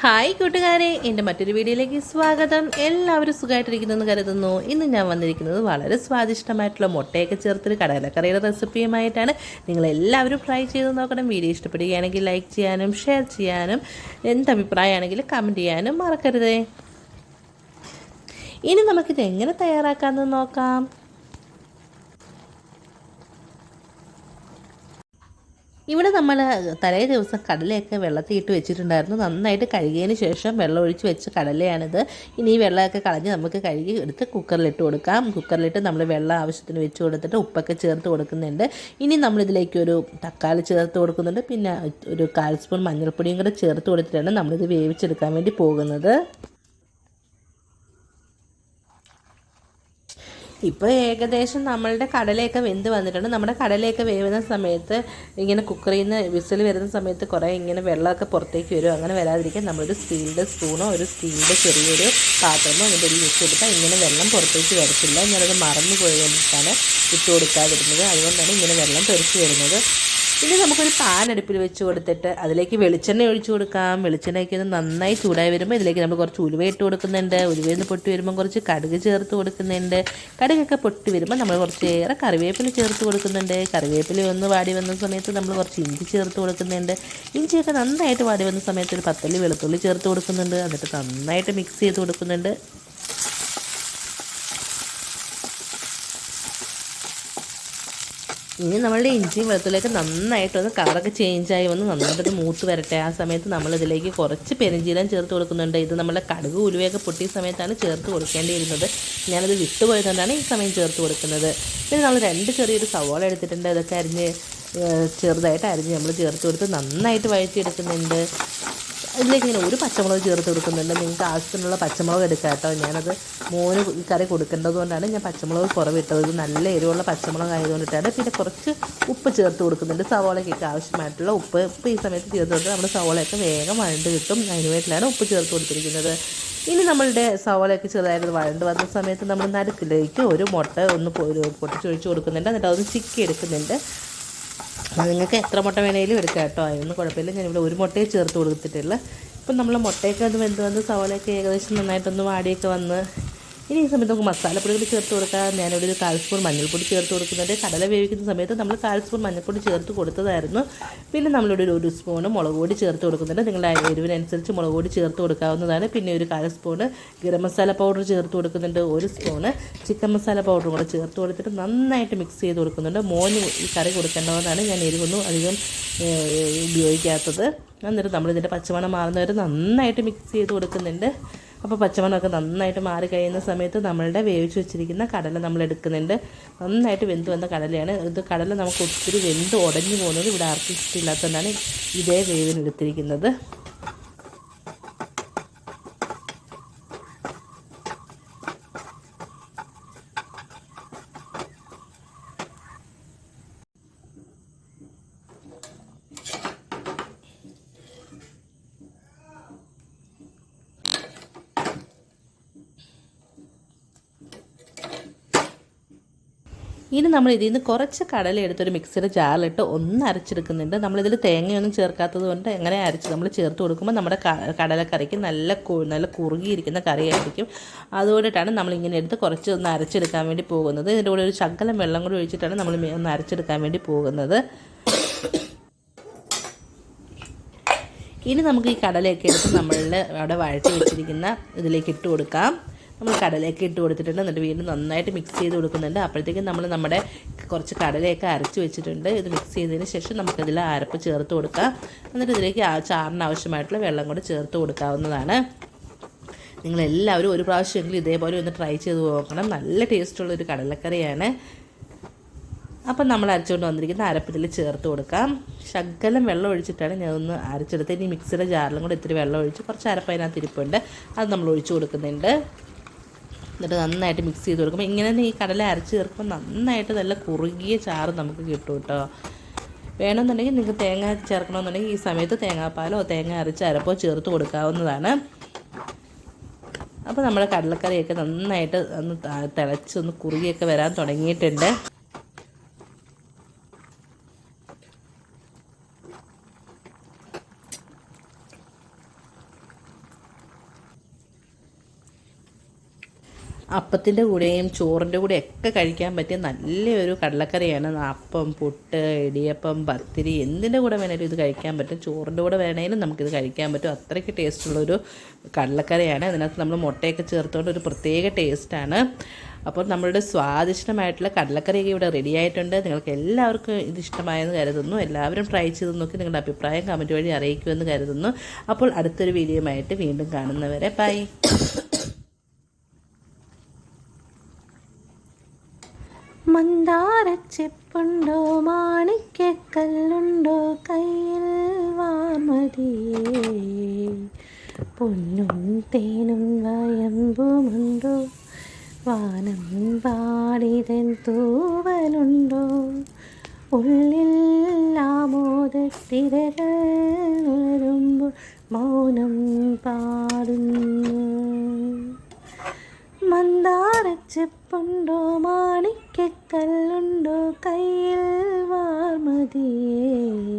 Hi കൂട്ടുകാരെ എന്റെ മറ്റൊരു വീഡിയോയിലേക്ക് സ്വാഗതം. എല്ലാവരും സുഖമായിട്ടിരിക്കുന്നെന്ന് കരുതുന്നു. ഇന്ന് ഞാൻ വന്നിരിക്കുന്നത് വളരെ സ്വാദിഷ്ടമായിട്ടുള്ള മുട്ടയൊക്കെ ചേർത്തൊരു കടലക്കറിയുടെ റെസിപ്പിയുമായിട്ടാണ്. നിങ്ങളെല്ലാവരും ട്രൈ ചെയ്ത് നോക്കണം. വീഡിയോ ഇഷ്ടപ്പെടുകയാണെങ്കിൽ ലൈക്ക് ചെയ്യാനും ഷെയർ ചെയ്യാനും എന്ത് അഭിപ്രായമാണെങ്കിലും കമന്റ് ചെയ്യാനും മറക്കരുതേ. ഇനി നമുക്കിത് എങ്ങനെ തയ്യാറാക്കാമെന്ന് നോക്കാം. ഇവിടെ നമ്മൾ തലേ ദിവസം കടലയൊക്കെ വെള്ളത്തിൽ ഇട്ട് വെച്ചിട്ടുണ്ടായിരുന്നു. നന്നായിട്ട് കഴുകിയതിന് ശേഷം വെള്ളം ഒഴിച്ച് വെച്ച കടലയാണിത്. ഇനി ഈ വെള്ളമൊക്കെ കളഞ്ഞ് നമുക്ക് കഴുകി എടുത്ത് കുക്കറിലിട്ട് കൊടുക്കാം. കുക്കറിലിട്ട് നമ്മൾ വെള്ളം ആവശ്യത്തിന് വെച്ച് കൊടുത്തിട്ട് ഉപ്പൊക്കെ ചേർത്ത് കൊടുക്കുന്നുണ്ട്. ഇനി നമ്മളിതിലേക്ക് ഒരു തക്കാളി ചേർത്ത് കൊടുക്കുന്നുണ്ട്. പിന്നെ ഒരു കാൽ സ്പൂൺ മഞ്ഞൾപ്പൊടിയും കൂടെ ചേർത്ത് കൊടുത്തിട്ടാണ് നമ്മളിത് വേവിച്ചെടുക്കാൻ വേണ്ടി പോകുന്നത്. ഇപ്പോൾ ഏകദേശം നമ്മളുടെ കടലയൊക്കെ വെന്ത് വന്നിട്ടുണ്ട്. നമ്മുടെ കടലയൊക്കെ വേവുന്ന സമയത്ത് ഇങ്ങനെ കുക്കറിൽ നിന്ന് വിസിൽ വരുന്ന സമയത്ത് കുറേ ഇങ്ങനെ വെള്ളമൊക്കെ പുറത്തേക്ക് വരും. അങ്ങനെ വരാതിരിക്കാൻ നമ്മളൊരു സ്റ്റീലിന്റെ സ്പൂണോ ഒരു സ്റ്റീലിന്റെ ചെറിയൊരു പാത്രമോ അതിന്റെ ഒരു വെച്ച് കൊടുത്താൽ ഇങ്ങനെ വെള്ളം പുറത്തേക്ക് വരത്തില്ല. ഞാനത് മറന്നു പോയി വേണ്ടിയിട്ടാണ് ഇട്ട് കൊടുക്കാതിരുന്നത്. അതുകൊണ്ടാണ് ഇങ്ങനെ വെള്ളം തെറിച്ച് വരുന്നത്. ഇനി നമുക്കൊരു പാൻ അടുപ്പിൽ വെച്ച് കൊടുത്തിട്ട് അതിലേക്ക് വെളിച്ചെണ്ണ ഒഴിച്ചു കൊടുക്കാം. വെളിച്ചെണ്ണയ്ക്ക് ഒന്ന് നന്നായി ചൂടായി വരുമ്പോൾ ഇതിലേക്ക് നമ്മൾ കുറച്ച് ഉലുവ ഇട്ട് കൊടുക്കുന്നുണ്ട്. ഉലുവയിൽ നിന്ന് പൊട്ടി വരുമ്പോൾ കുറച്ച് കടുക് ചേർത്ത് കൊടുക്കുന്നുണ്ട്. കടുകൊക്കെ പൊട്ടി വരുമ്പോൾ നമ്മൾ കുറച്ചേറെ കറിവേപ്പില ചേർത്ത് കൊടുക്കുന്നുണ്ട്. കറിവേപ്പില ഒന്ന് വാടി വന്ന സമയത്ത് നമ്മൾ കുറച്ച് ഇഞ്ചി ചേർത്ത് കൊടുക്കുന്നുണ്ട്. ഇഞ്ചിയൊക്കെ നന്നായിട്ട് വാടി വന്ന സമയത്ത് ഒരു പത്തല്ലി വെളുത്തുള്ളി ചേർത്ത് കൊടുക്കുന്നുണ്ട്. എന്നിട്ട് നന്നായിട്ട് മിക്സ് ചെയ്ത് കൊടുക്കുന്നുണ്ട്. ഇനി നമ്മളുടെ ഇഞ്ചിയും വെളുത്തുള്ളിയൊക്കെ നന്നായിട്ടൊന്ന് കളറൊക്കെ ചേഞ്ചായി വന്ന് നന്നായിട്ട് മൂത്ത് വരട്ടെ. ആ സമയത്ത് നമ്മളിതിലേക്ക് കുറച്ച് പെരുംജീരം ചേർത്ത് കൊടുക്കുന്നുണ്ട്. ഇത് നമ്മുടെ കടുക് ഉലുവയൊക്കെ പൊട്ടിയ സമയത്താണ് ചേർത്ത് കൊടുക്കേണ്ടിയിരുന്നത്. ഞാനത് വിട്ടുപോയതുകൊണ്ടാണ് ഈ സമയം ചേർത്ത് കൊടുക്കുന്നത്. പിന്നെ നമ്മൾ രണ്ട് ചെറിയൊരു സവാള എടുത്തിട്ടുണ്ട്. അതൊക്കെ അരിഞ്ഞ് ചെറുതായിട്ട് അരിഞ്ഞ് നമ്മൾ ചേർത്ത് കൊടുത്ത് നന്നായിട്ട് വഴറ്റിയെടുക്കുന്നുണ്ട്. ഇതിലേക്ക് ഇങ്ങനെ ഒരു പച്ചമുളക് ചേർത്ത് കൊടുക്കുന്നുണ്ട്. നിങ്ങൾക്ക് ആവശ്യത്തിനുള്ള പച്ചമുളക് എടുക്കാം കേട്ടോ. ഞാനത് മോന് ഈ കറി കൊടുക്കേണ്ടതുകൊണ്ടാണ് ഞാൻ പച്ചമുളക് കുറവിട്ടത്. ഇത് നല്ല എരിവുള്ള പച്ചമുളക് ആയതുകൊണ്ടിട്ടാണ്. പിന്നെ കുറച്ച് ഉപ്പ് ചേർത്ത് കൊടുക്കുന്നുണ്ട്. സവോളയ്ക്കൊക്കെ ആവശ്യമായിട്ടുള്ള ഉപ്പ്. ഉപ്പ് ഈ സമയത്ത് ചേർത്ത് കൊടുത്ത് നമ്മുടെ സവോളയൊക്കെ വേഗം വഴണ്ട് കിട്ടും. അതിന് വേണ്ടിയിട്ടാണ് ഉപ്പ് ചേർത്ത് കൊടുത്തിരിക്കുന്നത്. ഇനി നമ്മളുടെ സവോളയൊക്കെ ചെറുതായിട്ട് വഴണ്ട് വന്ന സമയത്ത് നമ്മൾ നടുക്കിലേക്ക് ഒരു മുട്ട ഒന്ന് പൊട്ടിച്ചൊഴിച്ച് കൊടുക്കുന്നുണ്ട്. എന്നിട്ട് അതൊന്ന് ചിക്കി എടുക്കുന്നുണ്ട് നിങ്ങൾക്ക് എത്ര മുട്ട വേണമെങ്കിലും എടുക്കാം കേട്ടോ. അതിനൊന്നും കുഴപ്പമില്ല. ഞാനിവിടെ ഒരു മുട്ടയെ ചേർത്ത് കൊടുത്തിട്ടുള്ളൂ. ഇപ്പം നമ്മൾ മുട്ടയൊക്കെ അത് വെന്ത് വന്ന് സവാളയൊക്കെ ഏകദേശം നന്നായിട്ടൊന്ന് വാടിയൊക്കെ വന്ന് ഇനി ഈ സമയത്ത് നമുക്ക് മസാലപ്പൊടികൾ ചേർത്ത് കൊടുക്കാം. ഞാനിവിടെ ഒരു കാൽ സ്പൂൺ മഞ്ഞൾപ്പൊടി ചേർത്ത് കൊടുക്കുന്നുണ്ട്. കടല വേവിക്കുന്ന സമയത്ത് നമ്മൾ കാൽ സ്പൂൺ മഞ്ഞൾപ്പൊടി ചേർത്ത് കൊടുത്തതായിരുന്നു. പിന്നെ നമ്മളിവിടെ ഒരു ഒരു സ്പൂണ് മുളക് പൊടി ചേർത്ത് കൊടുക്കുന്നുണ്ട്. നിങ്ങളുടെ എരിവിനനുസരിച്ച് മുളക് പൊടി ചേർത്ത് കൊടുക്കാവുന്നതാണ്. പിന്നെ ഒരു കാൽ സ്പൂണ് ഗരം മസാല പൗഡർ ചേർത്ത് കൊടുക്കുന്നുണ്ട്. ഒരു സ്പൂണ് ചിക്കൻ മസാല പൗഡറും കൂടെ ചേർത്ത് കൊടുത്തിട്ട് നന്നായിട്ട് മിക്സ് ചെയ്ത് കൊടുക്കുന്നുണ്ട്. മോന് ഈ കറി കൊടുക്കേണ്ടതാണ് ഞാൻ എരിവൊന്നും അധികം ഉപയോഗിക്കാത്തത്. എന്നിട്ട് നമ്മളിതിന്റെ പച്ചമണം മാറുന്നവരെ നന്നായിട്ട് മിക്സ് ചെയ്ത് കൊടുക്കുന്നുണ്ട്. അപ്പോൾ പച്ചമണമൊക്കെ നന്നായിട്ട് മാറി കഴിയുന്ന സമയത്ത് നമ്മളുടെ വേവിച്ച് വെച്ചിരിക്കുന്ന കടല നമ്മൾ എടുക്കുന്നുണ്ട്. നന്നായിട്ട് വെന്ത് വന്ന കടലയാണ്. ഇത് കടല നമുക്ക് ഒത്തിരി വെന്ത് ഉടഞ്ഞു പോകുന്നത് ഇവിടെ ആർക്കും ഇഷ്ടമില്ലാത്തതുകൊണ്ടാണ് ഇതേ വേവിന് ഇനി നമ്മൾ ഇതിൽ നിന്ന് കുറച്ച് കടല എടുത്തൊരു മിക്സിയുടെ ജാറിലിട്ട് ഒന്ന് അരച്ചെടുക്കുന്നുണ്ട്. നമ്മളിതിൽ തേങ്ങയൊന്നും ചേർക്കാത്തത് കൊണ്ട് എങ്ങനെ അരച്ച് നമ്മൾ ചേർത്ത് കൊടുക്കുമ്പോൾ നമ്മുടെ കടലക്കറിക്ക് നല്ല നല്ല കുറുകിയിരിക്കുന്ന കറിയായിരിക്കും. അതുകൊണ്ടിട്ടാണ് നമ്മളിങ്ങനെ എടുത്ത് കുറച്ച് ഒന്ന് അരച്ചെടുക്കാൻ വേണ്ടി പോകുന്നത്. ഇതിന്റെ കൂടെ ഒരു ശകലം വെള്ളം കൂടി ഒഴിച്ചിട്ടാണ് നമ്മൾ ഒന്ന് അരച്ചെടുക്കാൻ വേണ്ടി പോകുന്നത്. ഇനി നമുക്ക് ഈ കടലയൊക്കെ എടുത്ത് നമ്മളുടെ അവിടെ വഴറ്റി വെച്ചിരിക്കുന്ന ഇതിലേക്ക് ഇട്ട് കൊടുക്കാം. നമ്മൾ കടലയൊക്കെ ഇട്ട് കൊടുത്തിട്ടുണ്ട്. എന്നിട്ട് വീണ്ടും നന്നായിട്ട് മിക്സ് ചെയ്ത് കൊടുക്കുന്നുണ്ട്. അപ്പോഴത്തേക്കും നമ്മൾ നമ്മുടെ കുറച്ച് കടലയൊക്കെ അരച്ച് വെച്ചിട്ടുണ്ട്. ഇത് മിക്സ് ചെയ്തതിന് ശേഷം നമുക്കതിൽ അരപ്പ് ചേർത്ത് കൊടുക്കാം. എന്നിട്ട് ഇതിലേക്ക് ചാറിന് ആവശ്യമായിട്ടുള്ള വെള്ളം കൂടെ ചേർത്ത് കൊടുക്കാവുന്നതാണ്. നിങ്ങളെല്ലാവരും ഒരു പ്രാവശ്യമെങ്കിലും ഇതേപോലെ ഒന്ന് ട്രൈ ചെയ്ത് നോക്കണം. നല്ല ടേസ്റ്റുള്ളൊരു കടലക്കറിയാണ്. അപ്പം നമ്മൾ അരച്ചുകൊണ്ട് വന്നിരിക്കുന്ന അരപ്പത്തിൽ ചേർത്ത് കൊടുക്കാം. ശകലം വെള്ളം ഒഴിച്ചിട്ടാണ് ഞാൻ ഒന്ന് അരച്ചെടുത്ത് ഇനി മിക്സിയുടെ ജാറിലും കൂടെ ഇത്തിരി വെള്ളം ഒഴിച്ച് കുറച്ച് അരപ്പ് അതിനകത്ത് ഇരിപ്പുണ്ട്. അത് നമ്മൾ ഒഴിച്ചു കൊടുക്കുന്നുണ്ട്. എന്നിട്ട് നന്നായിട്ട് മിക്സ് ചെയ്ത് കൊടുക്കുമ്പോൾ ഇങ്ങനെ തന്നെ ഈ കടല അരച്ച് ചേർക്കുമ്പോൾ നന്നായിട്ട് നല്ല കുറുകിയ ചാറ് നമുക്ക് കിട്ടും കേട്ടോ വേണമെന്നുണ്ടെങ്കിൽ നിങ്ങൾക്ക് തേങ്ങ ചേർക്കണമെന്നുണ്ടെങ്കിൽ ഈ സമയത്ത് തേങ്ങാപ്പാലോ തേങ്ങ അരച്ച് അരപ്പോ ചേർത്ത് കൊടുക്കാവുന്നതാണ്. അപ്പോൾ നമ്മുടെ കടലക്കറിയൊക്കെ നന്നായിട്ട് ഒന്ന് തിളച്ച് ഒന്ന് കുറുകിയൊക്കെ വരാൻ തുടങ്ങിയിട്ടുണ്ട്. അപ്പത്തിന്റെ കൂടെയും ചോറിന്റെ കൂടെ ഒക്കെ കഴിക്കാൻ പറ്റിയ നല്ലൊരു കടലക്കറിയാണ്. അപ്പം പുട്ട് ഇടിയപ്പം പത്തിരി എന്തിന്റെ കൂടെ വേണേലും ഇത് കഴിക്കാൻ പറ്റും. ചോറിന്റെ കൂടെ വേണേലും നമുക്കിത് കഴിക്കാൻ പറ്റും. അത്രയ്ക്ക് ടേസ്റ്റുള്ളൊരു കടലക്കറിയാണ്. അതിനകത്ത് നമ്മൾ മുട്ടയൊക്കെ ചേർത്തുകൊണ്ട് ഒരു പ്രത്യേക ടേസ്റ്റാണ്. അപ്പോൾ നമ്മളുടെ സ്വാദിഷ്ടമായിട്ടുള്ള കടലക്കറിയൊക്കെ ഇവിടെ റെഡി ആയിട്ടുണ്ട്. നിങ്ങൾക്ക് എല്ലാവർക്കും ഇത് ഇഷ്ടമായെന്ന് കരുതുന്നു. എല്ലാവരും ട്രൈ ചെയ്ത് നോക്കി നിങ്ങളുടെ അഭിപ്രായം കമന്റ് വഴി അറിയിക്കുമെന്ന് കരുതുന്നു. അപ്പോൾ അടുത്തൊരു വീഡിയോയുമായിട്ട് വീണ്ടും കാണുന്നവരെ ബൈ മന്ദാരച്ചെപ്പുണ്ടോ മാണിക്കല്ലുണ്ടോ കയ്യിൽ വാമതിയേ പൊന്നും തേനും വയമ്പുമുണ്ടോ? വാനം പാടിതൻ തൂവലുണ്ടോ? ഉള്ളിൽ ആമോദത്തിരകൾ ഉണരുമ്പോൾ മൗനം പാടുന്നു. മന്ദാരച്ചെപ്പുണ്ടോ മാണിക്കല്ലുണ്ടോ കയ്യിൽ വാർമതിയേ.